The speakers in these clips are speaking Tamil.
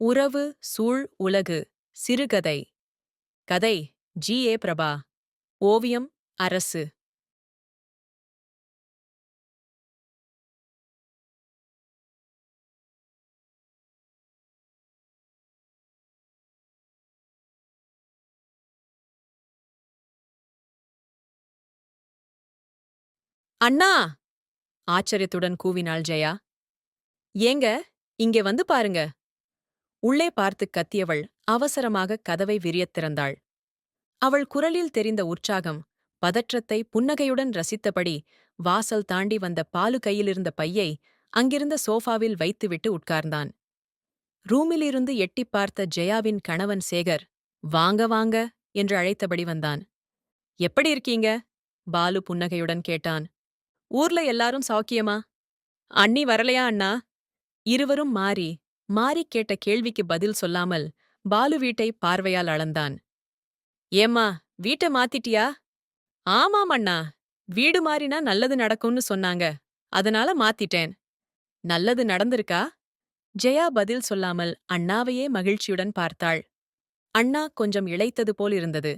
உறவு சூழ் உலகு சிறுகதை. கதை ஜி. ஏ. பிரபா. ஓவியம் அரசு. அண்ணா! ஆச்சரியத்துடன் கூவினாள் ஜெயா. ஏங்க இங்கே வந்து பாருங்க. உள்ளே பார்த்து கத்தியவள் அவசரமாக கதவை விரியத் திறந்தாள். அவள் குரலில் தெரிந்த உற்சாகம் பதற்றத்தை புன்னகையுடன் ரசித்தபடி வாசல் தாண்டி வந்த பாலு கையிலிருந்த பையை அங்கிருந்த சோஃபாவில் வைத்துவிட்டு உட்கார்ந்தான். ரூமிலிருந்து எட்டிப் பார்த்த ஜெயாவின் கணவன் சேகர் வாங்க வாங்க என்று அழைத்தபடி வந்தான். எப்படி இருக்கீங்க? பாலு புன்னகையுடன் கேட்டான். ஊர்ல எல்லாரும் சௌக்கியமா? அண்ணி வரலையா அண்ணா? இருவரும் மாறி மாறிக் கேட்ட கேள்விக்கு பதில் சொல்லாமல் பாலு வீட்டை பார்வையால் அளந்தான். ஏம்மா வீட்டை மாத்திட்டியா? ஆமாம் அண்ணா வீடு மாறினா நல்லது நடக்கும்னு சொன்னாங்க. அதனால மாத்திட்டேன். நல்லது நடந்திருக்கா? ஜெயா பதில் சொல்லாமல் அண்ணாவையே மகிழ்ச்சியுடன் பார்த்தாள். அண்ணா கொஞ்சம் இளைத்தது போல் இருந்தது.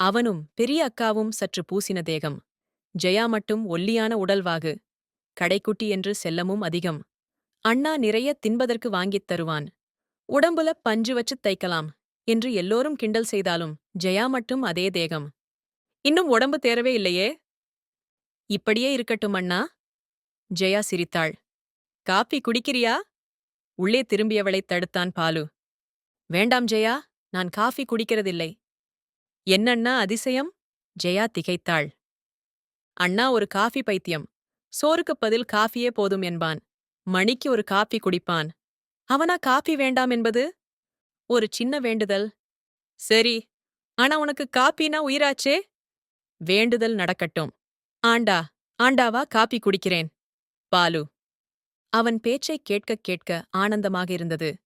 அவனும் பெரிய அக்காவும் சற்று பூசின தேகம். ஜெயா மட்டும் ஒல்லியான உடல்வாகு. கடைக்குட்டி என்று செல்லமும் அதிகம். அண்ணா நிறைய தின்பதற்கு வாங்கித் தருவான். உடம்புல பஞ்சு வச்சுத் தைக்கலாம் என்று எல்லோரும் கிண்டல் செய்தாலும் ஜெயா மட்டும் அதே தேகம். இன்னும் உடம்பு தேரவே இல்லையே? இப்படியே இருக்கட்டும் அண்ணா. ஜெயா சிரித்தாள். காப்பி குடிக்கிறியா? உள்ளே திரும்பியவளைத் தடுத்தான் பாலு. வேண்டாம் ஜெயா நான் காஃபி குடிக்கிறதில்லை. என்னண்ணா அதிசயம்? ஜெயா திகைத்தாள். அண்ணா ஒரு காஃபி பைத்தியம். சோறுக்குப் பதில் காஃபியே போதும் என்பான். மணிக்கு ஒரு காப்பி குடிப்பான். அவனா காப்பி வேண்டாம் என்பது? ஒரு சின்ன வேண்டுதல். சரி ஆனா உனக்கு காப்பினா உயிராச்சே? வேண்டுதல் நடக்கட்டும். ஆண்டா ஆண்டாவா காப்பி குடிக்கிறேன். பாலு. அவன் பேச்சைக் கேட்கக் கேட்க ஆனந்தமாக இருந்தது.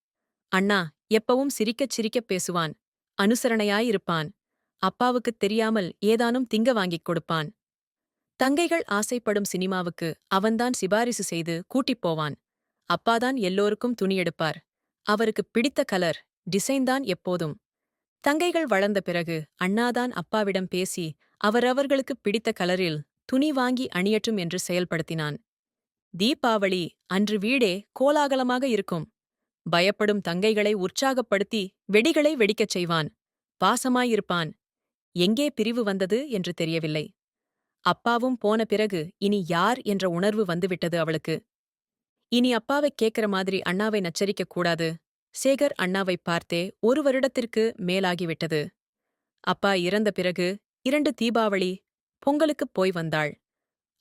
அண்ணா எப்பவும் சிரிக்கச் சிரிக்கப் பேசுவான். அனுசரணையாயிருப்பான் அப்பாவுக்குத் தெரியாமல் ஏதானும் திங்க வாங்கிக் கொடுப்பான். தங்கைகள் ஆசைப்படும் சினிமாவுக்கு அவன்தான் சிபாரிசு செய்து கூட்டிப் போவான். அப்பாதான் எல்லோருக்கும் துணி எடுப்பார். அவருக்கு பிடித்த கலர் டிசைன்தான் எப்போதும். தங்கைகள் வளர்ந்த பிறகு அண்ணாதான் அப்பாவிடம் பேசி அவரவர்களுக்குப் பிடித்த கலரில் துணி வாங்கி அணியட்டும் என்று செயல்படுத்தினான். தீபாவளி அன்று வீடே கோலாகலமாக இருக்கும். பயப்படும் தங்கைகளை உற்சாகப்படுத்தி வெடிகளை வெடிக்கச் செய்வான். பாசமாயிருப்பான். எங்கே பிரிவு வந்தது என்று தெரியவில்லை. அப்பாவும் போன பிறகு இனி யார் என்ற உணர்வு வந்துவிட்டது அவளுக்கு. இனி அப்பாவைக் கேட்கிற மாதிரி அண்ணாவை நச்சரிக்க கூடாது. சேகர் அண்ணாவைப் பார்த்தே ஒரு வருடத்திற்கு மேலாகிவிட்டது அப்பா இறந்த பிறகு இரண்டு தீபாவளி பொங்கலுக்குப் போய் வந்தாள்.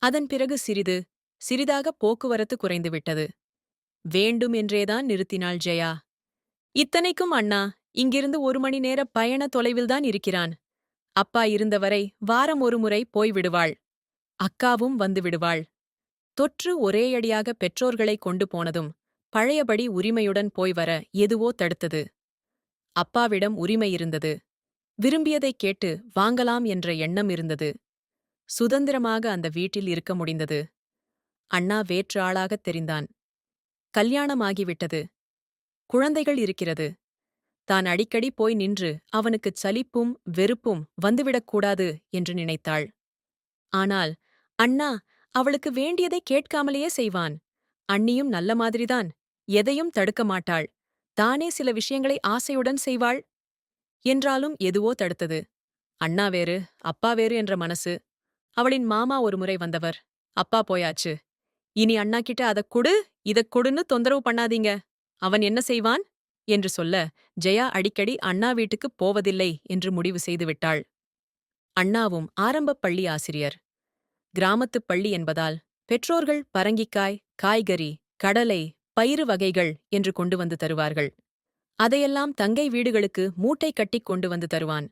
அதன் பிறகு சிறிது சிறிதாக போக்குவரத்து குறைந்துவிட்டது வேண்டும் என்றேதான் நிறுத்தினாள் ஜெயா. இத்தனைக்கும் அண்ணா இங்கிருந்து ஒரு மணி நேர பயண தொலைவில்தான் இருக்கிறான். அப்பா இருந்தவரை வாரம் ஒருமுறை போய்விடுவாள் அக்காவும் வந்துவிடுவாள் தொற்று ஒரேயடியாக பெற்றோர்களை கொண்டு போனதும் பழையபடி உரிமையுடன் போய் வர எதுவோ தடுத்தது. அப்பாவிடம் உரிமை இருந்தது. விரும்பியதைக் கேட்டு வாங்கலாம் என்ற எண்ணம் இருந்தது. சுதந்திரமாக அந்த வீட்டில் இருக்க முடிந்தது. அண்ணா வேற்று ஆளாகத் தெரிந்தான். கல்யாணமாகிவிட்டது. குழந்தைகள் இருக்கிறது. தான் அடிக்கடி போய் நின்று அவனுக்குச் சலிப்பும் வெறுப்பும் வந்துவிடக்கூடாது என்று நினைத்தாள். ஆனால் அண்ணா அவளுக்கு வேண்டியதை கேட்காமலேயே செய்வான். அண்ணியும் நல்ல மாதிரிதான் எதையும் தடுக்க மாட்டாள். தானே சில விஷயங்களை ஆசையுடன் செய்வாள்? என்றாலும் எதுவோ தடுத்தது. அண்ணா வேறு அப்பா வேறு என்ற மனசு. அவளின் மாமா ஒரு முறை வந்தவர். அப்பா போயாச்சு. இனி அண்ணா கிட்ட அதக் கொடு இதக் கொடுன்னு தொந்தரவு பண்ணாதீங்க. அவன் என்ன செய்வான்? என்று சொல்ல ஜெயா அடிக்கடி அண்ணா வீட்டுக்குப் போவதில்லை என்று முடிவு செய்துவிட்டாள் அண்ணாவும் ஆரம்பப் பள்ளி ஆசிரியர். கிராமத்துப் பள்ளி என்பதால் பெற்றோர்கள் பரங்கிக்காய் காய்கறி கடலை பயிறு வகைகள் என்று கொண்டு வந்து தருவார்கள். அதையெல்லாம் தங்கை வீடுகளுக்கு மூட்டை கட்டிக் கொண்டு வந்து தருவான்.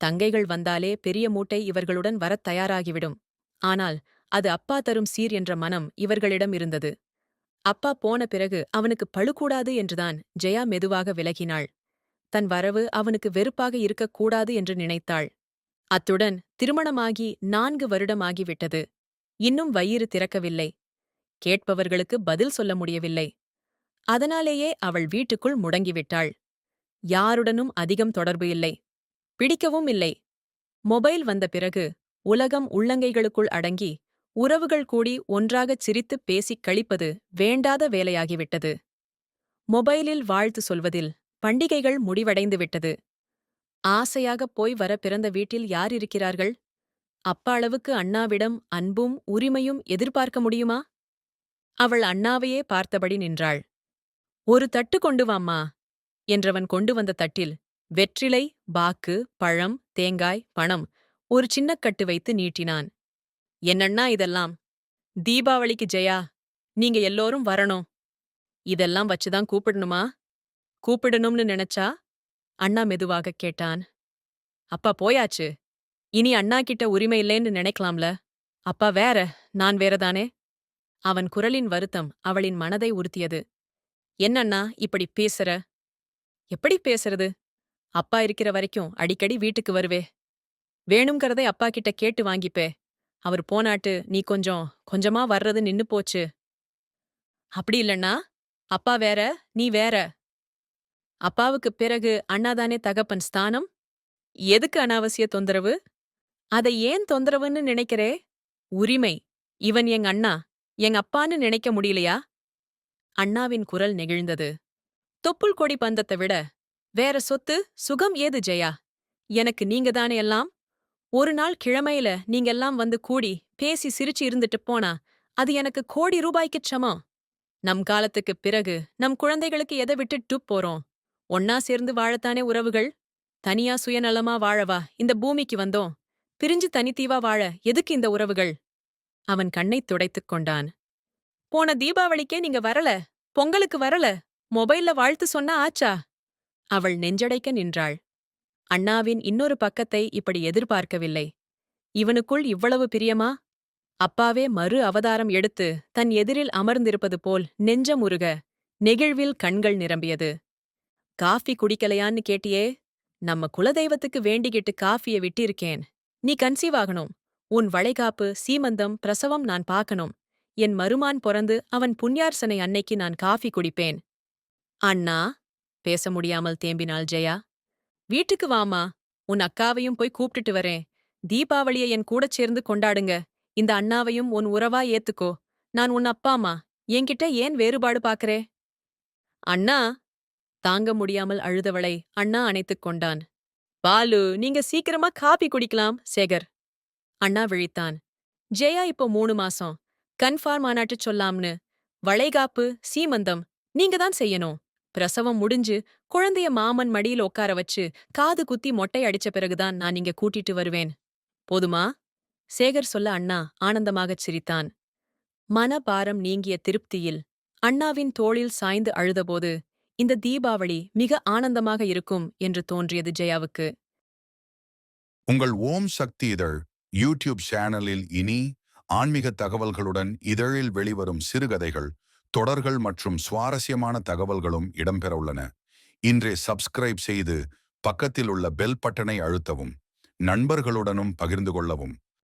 தங்கைகள் வந்தாலே பெரிய மூட்டை இவர்களுடன் வரத் தயாராகிவிடும். ஆனால் அது அப்பா தரும் சீர் என்ற மனம் இவர்களிடம் இருந்தது. அப்பா போன பிறகு அவனுக்கு பழுக்கூடாது என்றுதான் ஜெயா மெதுவாக விலகினாள். தன் வரவு அவனுக்கு வெறுப்பாக இருக்கக்கூடாது என்று நினைத்தாள். அத்துடன் திருமணமாகி நான்கு வருடமாகிவிட்டது. இன்னும் வயிறு திறக்கவில்லை. கேட்பவர்களுக்கு பதில் சொல்ல முடியவில்லை. அதனாலேயே அவள் வீட்டுக்குள் முடங்கிவிட்டாள். யாருடனும் அதிகம் தொடர்பு இல்லை. பிடிக்கவும் இல்லை. மொபைல் வந்த பிறகு உலகம் உள்ளங்கைகளுக்குள் அடங்கி உறவுகள் கூடி ஒன்றாகச் சிரித்துப் பேசிக் கழிப்பது வேண்டாத வேலையாகிவிட்டது. மொபைலில் வாழ்த்து சொல்வதில் பண்டிகைகள் முடிவடைந்து விட்டது ஆசையாகப் போய் வர பிறந்த வீட்டில் யார் இருக்கிறார்கள்? அப்ப அளவுக்கு அண்ணாவிடம் அன்பும் உரிமையும் எதிர்பார்க்க முடியுமா? அவள் அண்ணாவையே பார்த்தபடி நின்றாள். ஒரு தட்டு கொண்டு வாம்மா என்றவன் கொண்டு வந்த தட்டில் வெற்றிலை பாக்கு பழம் தேங்காய் பணம் ஒரு சின்னக் கட்டு வைத்து நீட்டினான். என்னண்ணா இதெல்லாம் தீபாவளிக்கு ஜெயா நீங்க எல்லோரும் வரணும். இதெல்லாம் வச்சுதான் கூப்பிடணுமா? கூப்பிடணும்னு நினைச்சா அண்ணா மெதுவாகக் கேட்டான். அப்பா போயாச்சு. இனி அண்ணா கிட்ட உரிமை இல்லைன்னு நினைக்கலாம்ல. அப்பா வேற நான் வேறதானே? அவன் குரலின் வருத்தம் அவளின் மனதை உறுத்தியது. என்னண்ணா இப்படி பேசுற? எப்படி பேசுறது? அப்பா இருக்கிற வரைக்கும் அடிக்கடி வீட்டுக்கு வருவே. வேணுங்கிறதை அப்பா கிட்ட கேட்டு வாங்கிப்பே. அவர் போனாட்டு நீ கொஞ்சம் கொஞ்சமா வர்றது நின்னு போச்சு. அப்படி இல்லண்ணா அப்பா வேற நீ வேற. அப்பாவுக்குப் பிறகு அண்ணாதானே தகப்பன் ஸ்தானம்? எதுக்கு அனாவசிய தொந்தரவு? அதை ஏன் தொந்தரவுன்னு நினைக்கிறே? உரிமை. இவன் எங் அண்ணா. எங் அப்பான்னு நினைக்க முடியலையா? அண்ணாவின் குரல் நெகிழ்ந்தது. தொப்புள் கொடி பந்தத்தை விட வேற சொத்து சுகம் ஏது ஜெயா? எனக்கு நீங்க தானே எல்லாம்? ஒரு நாள் கிழமையில நீங்கெல்லாம் வந்து கூடி பேசி சிரிச்சு இருந்துட்டு போனா அது எனக்கு கோடி ரூபாய்க்குச் சமம். நம் காலத்துக்குப் பிறகு நம் குழந்தைகளுக்கு எதை விட்டுட்டு போறோம்? ஒன்னா சேர்ந்து வாழத்தானே உறவுகள்? தனியா சுயநலமா வாழவா இந்த பூமிக்கு வந்தோம்? பிரிஞ்சு தனித்தீவா வாழ எதுக்கு இந்த உறவுகள்? அவன் கண்ணைத் துடைத்துக் கொண்டான். போன தீபாவளிக்கே நீங்க வரல? பொங்கலுக்கு வரல? மொபைல்ல வாழ்த்து சொன்னா ஆச்சா? அவள் நெஞ்சடைக்க நின்றாள். அண்ணாவின் இன்னொரு பக்கத்தை இப்படி எதிர்பார்க்கவில்லை. இவனுக்குள் இவ்வளவு பிரியமா? அப்பாவே மறு அவதாரம் எடுத்து தன் எதிரில் அமர்ந்திருப்பது போல் நெஞ்சம் உருக நெகிழ்வில் கண்கள் நிரம்பியது. காஃபி குடிக்கலையான்னு கேட்டியே நம்ம குலதெய்வத்துக்கு வேண்டிக்கிட்டு காஃபிய விட்டிருக்கேன். நீ கன்சீவ் ஆகணும். உன் வளைகாப்பு சீமந்தம் பிரசவம் நான் பார்க்கணும். என் மருமான் பொறந்து அவன் புண்ணியார்சனை அன்னைக்கு நான் காஃபி குடிப்பேன். அண்ணா? பேச முடியாமல் தேம்பினாள் ஜெயா. வீட்டுக்கு வாமா உன் அக்காவையும் போய் கூப்பிட்டுட்டு வரேன். தீபாவளியை என் கூட சேர்ந்து கொண்டாடுங்க. இந்த அண்ணாவையும் உன் உறவா ஏத்துக்கோ. நான் உன் அப்பாமா என்கிட்ட ஏன் வேறுபாடு பாக்கறே? அண்ணா! தாங்க முடியாமல் அழுதவளை அண்ணா அணைத்துக் கொண்டான். பாலு நீங்க சீக்கிரமா காபி குடிக்கலாம் சேகர். அண்ணா விழித்தான். ஜெயா இப்போ மூணு மாசம். கன்ஃபார்ம் மாநாட்டு சொல்லாம்னு. வளைகாப்பு சீமந்தம். நீங்க தான் செய்யணும். பிரசவம் முடிஞ்சு குழந்தைய மாமன் மடியில் உட்கார வச்சு காது குத்தி மொட்டை அடிச்ச பிறகுதான் நான் இங்க கூட்டிட்டு வருவேன். போதுமா? சேகர் சொல்ல அண்ணா ஆனந்தமாகச் சிரித்தான். மனபாரம் நீங்கிய திருப்தியில் அண்ணாவின் தோளில் சாய்ந்து அழுதபோது இந்த தீபாவளி மிக ஆனந்தமாக இருக்கும் என்று தோன்றியது ஜெயாவுக்கு. உங்கள் ஓம் சக்தி இதழ் யூடியூப் சேனலில் இனி ஆன்மீக தகவல்களுடன் இதழில் வெளிவரும் சிறுகதைகள் தொடர்கள் மற்றும் சுவாரஸ்யமான தகவல்களும் இடம்பெற உள்ளன இன்றே சப்ஸ்கிரைப் செய்து பக்கத்தில் உள்ள பெல் பட்டனை அழுத்தவும் நண்பர்களுடனும் பகிர்ந்து கொள்ளவும்.